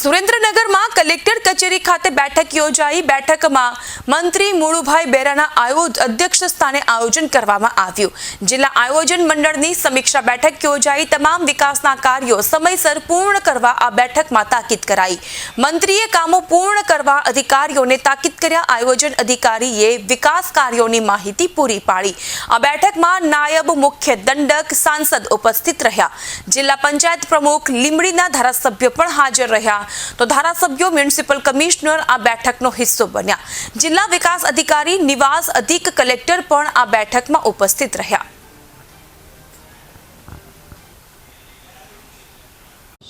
સુરેન્દ્રનગરમાં કલેક્ટર કચેરી ખાતે બેઠક યોજાઈ. બેઠકમાં મંત્રી મુળુભાઈ બેરાના આયોજ અધ્યક્ષ સ્થાને આયોજન કરવામાં આવ્યું. જિલ્લા આયોજન મંડળની સમીક્ષા બેઠક યોજાઈ. તમામ વિકાસના કાર્યો સમયસર પૂર્ણ કરવા આ બેઠકમાં તાકીદ કરાઈ. મંત્રીએ કામો પૂર્ણ કરવા અધિકારીઓને તાકીદ કર્યા. આયોજન અધિકારીએ વિકાસ કાર્યોની માહિતી પૂરી પાડી. આ બેઠકમાં નાયબ મુખ્ય દંડક સાંસદ ઉપસ્થિત રહ્યા. જિલ્લા પંચાયત પ્રમુખ લીમડીના ધારાસભ્યો પણ હાજર રહ્યા. તો ધારાસભ્યો, મ્યુનિસિપલ કમિશનર આ બેઠકનો હિસ્સો બન્યા. જિલ્લા વિકાસ અધિકારી નિવાસ અધિક કલેક્ટર પણ આ બેઠકમાં ઉપસ્થિત રહ્યા.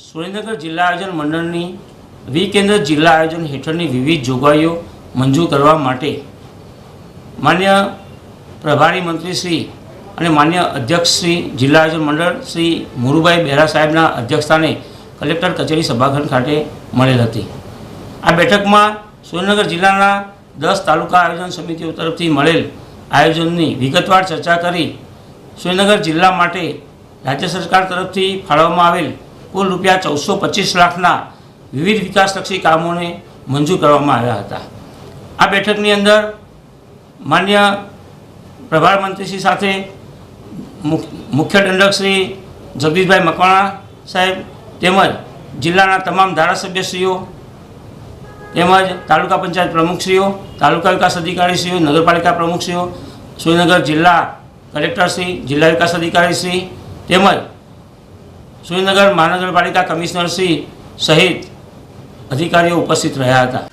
સુરેન્દ્રનગર જિલ્લા આયોજન મંડળની વિકેન્દ્ર જિલ્લા આયોજન હેઠળની વિવિધ જોગવાઈઓ મંજૂર કરવા માટે માન્ય પ્રભારી મંત્રી શ્રી અને માન્ય અધ્યક્ષ શ્રી જિલ્લા આયોજન મંડળ શ્રી મુરુભાઈ બેરા સાહેબના અધ્યક્ષસ્થાને કલેક્ટર કચેરી સભાખંડ ખાતે મળેલ હતી. આ બેઠકમાં સુરેન્દ્રનગર જિલ્લાના દસ તાલુકા આયોજન સમિતિઓ તરફથી મળેલ આયોજનની વિગતવાર ચર્ચા કરી સુરેન્દ્રનગર જિલ્લા માટે રાજ્ય સરકાર તરફથી ફાળવવામાં આવેલ કુલ રૂપિયા ચૌદસો પચીસ લાખના વિવિધ વિકાસલક્ષી કામોને મંજૂર કરવામાં આવ્યા હતા. આ બેઠકની અંદર માન્ય પ્રભાર મંત્રીશ્રી સાથે મુખ- મુખ્ય દંડક શ્રી જગદીશભાઈ મકવાણા સાહેબ તેમજ જિલ્લાના તમામ ધારાસભ્યશ્રીઓ, તેમજ તાલુકા પંચાયત પ્રમુખશ્રીઓ, તાલુકા વિકાસ અધિકારીશ્રીઓ, નગરપાલિકા પ્રમુખશ્રીઓ, સુરેન્દ્રનગર જિલ્લા કલેક્ટરશ્રી, જિલ્લા વિકાસ અધિકારીશ્રી, તેમજ સુરેન્દ્રનગર મહાનગરપાલિકા કમિશનરશ્રી સહિત અધિકારીઓ ઉપસ્થિત રહ્યા હતા.